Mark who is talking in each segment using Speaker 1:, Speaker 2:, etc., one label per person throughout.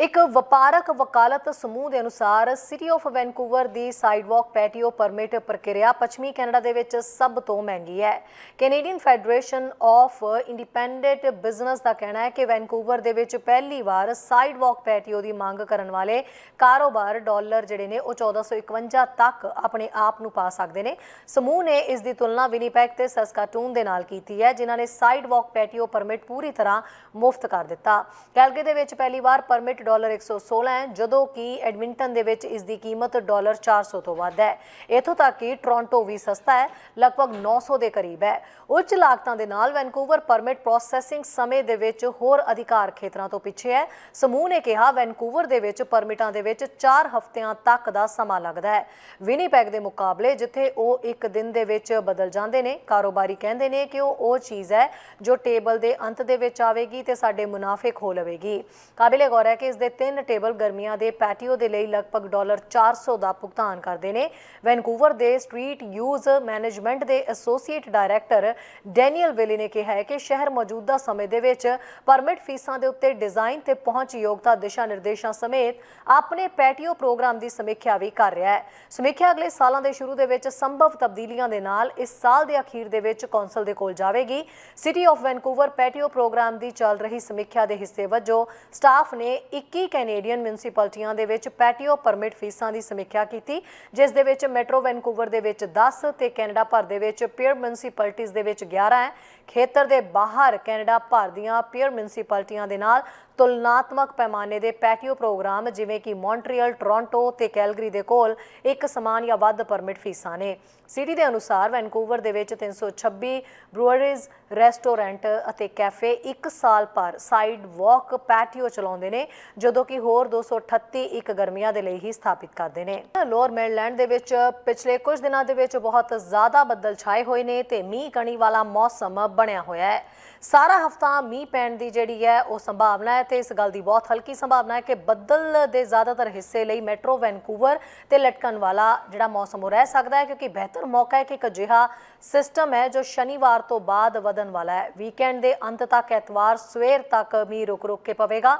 Speaker 1: ਇੱਕ ਵਪਾਰਕ ਵਕਾਲਤ ਸਮੂਹ ਦੇ ਅਨੁਸਾਰ ਸਿਟੀ ਆਫ ਵੈਨਕੂਵਰ ਦੀ ਸਾਈਡਵਾਕ ਪੈਟੀਓ ਪਰਮਿਟ ਪ੍ਰਕਿਰਿਆ ਪੱਛਮੀ ਕੈਨੇਡਾ ਦੇ ਵਿੱਚ ਸਭ ਤੋਂ ਮਹਿੰਗੀ ਹੈ। Canadian federation of independent business ਦਾ ਕਹਿਣਾ ਹੈ ਕਿ ਵੈਨਕੂਵਰ ਦੇ ਵਿੱਚ ਪਹਿਲੀ ਵਾਰ ਸਾਈਡਵਾਕ ਪੈਟੀਓ ਦੀ ਮੰਗ ਕਰਨ ਵਾਲੇ ਕਾਰੋਬਾਰ ਡਾਲਰ ਜਿਹੜੇ ਨੇ ਉਹ 1451 ਤੱਕ ਆਪਣੇ ਆਪ ਨੂੰ ਪਾ ਸਕਦੇ ਨੇ। ਸਮੂਹ ਨੇ ਇਸ ਦੀ ਤੁਲਨਾ ਵਿਨੀਪੈਗ ਤੇ ਸਸਕਾਟੂਨ ਦੇ ਨਾਲ ਕੀਤੀ ਹੈ, ਜਿਨ੍ਹਾਂ ਨੇ ਸਾਈਡਵਾਕ ਪੈਟੀਓ ਪਰਮਿਟ ਪੂਰੀ ਤਰ੍ਹਾਂ ਮੁਫਤ ਕਰ ਦਿੱਤਾ। ਕੈਲਗਰੀ ਦੇ ਵਿੱਚ ਪਹਿਲੀ ਵਾਰ ਪਰਮਿਟ ਡਾਲਰ 116 ਹੈ, ਜਦੋਂ ਕਿ ਐਡਮਿੰਟਨ ਦੇ ਵਿੱਚ ਇਸ ਦੀ ਕੀਮਤ ਡਾਲਰ 400 ਤੋਂ ਵੱਧ ਹੈ। ਇਥੋਂ ਤੱਕ ਕਿ ਟੋਰਾਂਟੋ ਵੀ ਸਸਤਾ ਹੈ, ਲਗਭਗ 900 ਦੇ ਕਰੀਬ ਹੈ। ਉੱਚ ਲਾਗਤਾਂ ਦੇ ਨਾਲ ਵੈਨਕੂਵਰ ਪਰਮਿਟ ਪ੍ਰੋਸੈਸਿੰਗ ਸਮੇਂ ਦੇ ਵਿੱਚ ਹੋਰ ਅਧਿਕਾਰ ਖੇਤਰਾਂ ਤੋਂ ਪਿੱਛੇ ਹੈ। ਸਮੂਹ ਨੇ ਕਿਹਾ, ਵੈਨਕੂਵਰ ਦੇ ਵਿੱਚ ਪਰਮਿਟਾਂ ਦੇ ਵਿੱਚ 4 ਹਫ਼ਤਿਆਂ ਤੱਕ ਦਾ ਸਮਾਂ ਲੱਗਦਾ ਹੈ। ਵਿਨੀਪੈਗ ਦੇ ਮੁਕਾਬਲੇ, ਜਿੱਥੇ ਉਹ ਇੱਕ ਦਿਨ ਦੇ ਵਿੱਚ ਬਦਲ ਜਾਂਦੇ ਨੇ, ਕਾਰੋਬਾਰੀ ਕਹਿੰਦੇ ਨੇ ਕਿ ਉਹ ਉਹ ਚੀਜ਼ ਹੈ ਜੋ ਟੇਬਲ ਦੇ ਅੰਤ ਦੇ ਵਿੱਚ ਆਵੇਗੀ ਤੇ ਸਾਡੇ ਮੁਨਾਫੇ ਖੋ ਲਵੇਗੀ। ਕਾਬਿਲੇ ਗੌਰ ਹੈ ਕਿ ਇਸ ਦੇ ਤਿੰਨ ਟੇਬਲ ਗਰਮੀਆਂ ਦੇ ਪੈਟੀਓ ਦੇ ਲਈ ਲਗਭਗ ਡਾਲਰ 400 ਦਾ ਭੁਗਤਾਨ ਕਰਦੇ ਨੇ। ਵੈਨਕੂਵਰ ਦੇ ਸਟਰੀਟ ਯੂਜ਼ ਮੈਨੇਜਮੈਂਟ ਦੇ ਐਸੋਸੀਏਟ ਡਾਇਰੈਕਟਰ ਡੈਨੀਅਲ ਵਿਲੀ ਨੇ ਕਿਹਾ ਹੈ ਕਿ ਸ਼ਹਿਰ ਮੌਜੂਦਾ ਸਮੇਂ ਦੇ ਵਿੱਚ ਪਰਮਿਟ ਫੀਸਾਂ ਦੇ ਉੱਤੇ ਡਿਜ਼ਾਈਨ ਤੇ ਪਹੁੰਚ ਯੋਗਤਾ ਦਿਸ਼ਾ ਨਿਰਦੇਸ਼ਾਂ ਸਮੇਤ ਆਪਣੇ ਪੈਟੀਓ ਪ੍ਰੋਗਰਾਮ ਦੀ ਸਮੀਖਿਆ ਵੀ ਕਰ ਰਿਹਾ ਹੈ। ਸਮੀਖਿਆ ਅਗਲੇ ਸਾਲਾਂ ਦੇ ਸ਼ੁਰੂ ਦੇ ਵਿੱਚ ਸੰਭਵ ਤਬਦੀਲੀਆਂ ਦੇ ਨਾਲ ਇਸ ਸਾਲ ਦੇ ਅਖੀਰ ਦੇ ਵਿੱਚ ਕੌਂਸਲ ਦੇ ਕੋਲ ਜਾਵੇਗੀ। City of Vancouver patio program ਦੀ ਚੱਲ ਰਹੀ ਸਮੀਖਿਆ ਦੇ ਹਿੱਸੇ ਵਜੋਂ ਸਟਾਫ ਨੇ 21 ਕੈਨੇਡੀਅਨ ਮਿਊਨਿਸਪੈਲਿਟੀਆਂ ਦੇ ਵਿੱਚ ਪੈਟੀਓ ਪਰਮਿਟ ਫੀਸਾਂ ਦੀ ਸਮੀਖਿਆ ਕੀਤੀ, ਜਿਸ ਦੇ ਵਿੱਚ ਮੈਟਰੋ ਵੈਨਕੂਵਰ ਦੇ ਵਿੱਚ 10 ਤੇ ਕੈਨੇਡਾ ਭਰ ਦੇ ਵਿੱਚ ਪੀਅਰ ਮਿਊਨਿਸਪੈਲਿਟੀਆਂ ਦੇ ਵਿੱਚ 11 ਹੈ। ਖੇਤਰ ਦੇ ਬਾਹਰ ਕੈਨੇਡਾ ਭਰ ਦੀਆਂ ਪੀਅਰ ਮਿਊਨਿਸਪੈਲਿਟੀਆਂ ਦੇ ਨਾਲ ਤੁਲਨਾਤਮਕ ਪੈਮਾਨੇ ਦੇ ਪੈਟੀਓ ਪ੍ਰੋਗਰਾਮ ਜਿਵੇਂ ਕਿ ਮੌਂਟਰੀਅਲ, ਟੋਰਾਂਟੋ ਤੇ ਕੈਲਗਰੀ ਦੇ ਕੋਲ ਇੱਕ ਸਮਾਨ ਜਾਂ ਵੱਧ ਪਰਮਿਟ ਫੀਸਾਂ ਨੇ। ਸਿਟੀ ਦੇ ਅਨੁਸਾਰ ਵੈਨਕੂਵਰ ਦੇ ਵਿੱਚ 326 ਬਰੂਅਰੀਜ਼, ਰੈਸਟੋਰੈਂਟ ਅਤੇ ਕੈਫੇ ਇੱਕ ਸਾਲ ਪਰ ਸਾਈਡ ਵਾਕ ਪੈਟੀਓ ਚਲਾਉਂਦੇ ਨੇ ਜਦੋਂ ਕਿ ਹੋਰ 238 ਇੱਕ ਗਰਮੀਆਂ ਦੇ ਲਈ ਹੀ ਸਥਾਪਿਤ ਕਰਦੇ ਨੇ। ਲੋਅਰ ਮੇਨਲੈਂਡ ਦੇ ਵਿੱਚ ਪਿਛਲੇ ਕੁਝ ਦਿਨਾਂ ਦੇ ਵਿੱਚ ਬਹੁਤ ਜ਼ਿਆਦਾ ਬੱਦਲ ਛਾਏ ਹੋਏ ਨੇ ਤੇ ਮੀਂਹ ਕਣੀ ਵਾਲਾ ਮੌਸਮ ਬਣਿਆ ਹੋਇਆ ਹੈ। ਸਾਰਾ ਹਫਤਾ ਮੀਂਹ ਪੈਣ ਦੀ ਜਿਹੜੀ ਹੈ ਉਹ ਸੰਭਾਵਨਾ ਹੈ ਤੇ ਇਸ ਗੱਲ ਦੀ ਬਹੁਤ ਹਲਕੀ ਸੰਭਾਵਨਾ ਹੈ ਕਿ ਬੱਦਲ ਦੇ ਜ਼ਿਆਦਾਤਰ ਹਿੱਸੇ ਲਈ ਮੈਟਰੋ ਵੈਨਕੂਵਰ ਤੇ ਲਟਕਣ ਵਾਲਾ ਜਿਹੜਾ ਮੌਸਮ ਉਹ ਰਹਿ ਸਕਦਾ ਹੈ ਕਿਉਂਕਿ ਬਿਹਤਰ ਮੌਕਾ ਹੈ ਕਿ ਇੱਕ ਅਜਿਹਾ ਸਿਸਟਮ ਹੈ ਜੋ ਸ਼ਨੀਵਾਰ ਤੋਂ ਬਾਅਦ ਵਧਣ ਵਾਲਾ ਹੈ। ਵੀਕਐਂਡ ਦੇ ਅੰਤ ਤੱਕ ਐਤਵਾਰ ਸਵੇਰ ਤੱਕ ਮੀਂਹ ਰੁਕ ਰੁਕ ਕੇ ਪਵੇਗਾ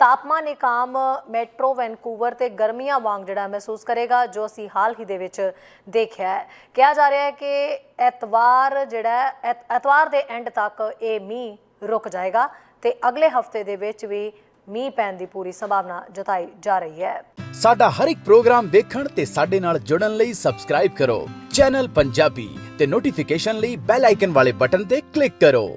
Speaker 1: ਤਾਪਮਾਨ ਇੱਕ ਆਮ ਮੈਟਰੋ ਵੈਨਕੂਵਰ ਤੇ ਗਰਮੀਆਂ ਵਾਂਗ ਜਿਹੜਾ ਮਹਿਸੂਸ ਕਰੇਗਾ, ਜੋ ਅਸੀਂ ਹਾਲ ਹੀ ਦੇ ਵਿੱਚ ਦੇਖਿਆ ਹੈ। ਕਿਹਾ ਜਾ ਰਿਹਾ ਹੈ ਕਿ ਐਤਵਾਰ ਜਿਹੜਾ ਐਤਵਾਰ ਦੇ ਐਂਡ ਤੱਕ ਇਹ ਮੀਂਹ ਰੁਕ ਜਾਏਗਾ ਤੇ ਅਗਲੇ ਹਫ਼ਤੇ ਦੇ ਵਿੱਚ ਵੀ ਮੀਂਹ ਪੈਣ ਦੀ ਪੂਰੀ ਸੰਭਾਵਨਾ ਜਤਾਈ ਜਾ ਰਹੀ ਹੈ।
Speaker 2: ਸਾਡਾ ਹਰ ਇੱਕ ਪ੍ਰੋਗਰਾਮ ਦੇਖਣ ਤੇ ਸਾਡੇ ਨਾਲ ਜੁੜਨ ਲਈ ਸਬਸਕ੍ਰਾਈਬ ਕਰੋ। ਚੈਨਲ ਪੰਜਾਬੀ ਤੇ ਨੋਟੀਫਿਕੇਸ਼ਨ ਲਈ ਬੈਲ ਆਈਕਨ ਵਾਲੇ ਬਟਨ ਤੇ ਕਲਿੱਕ ਕਰੋ।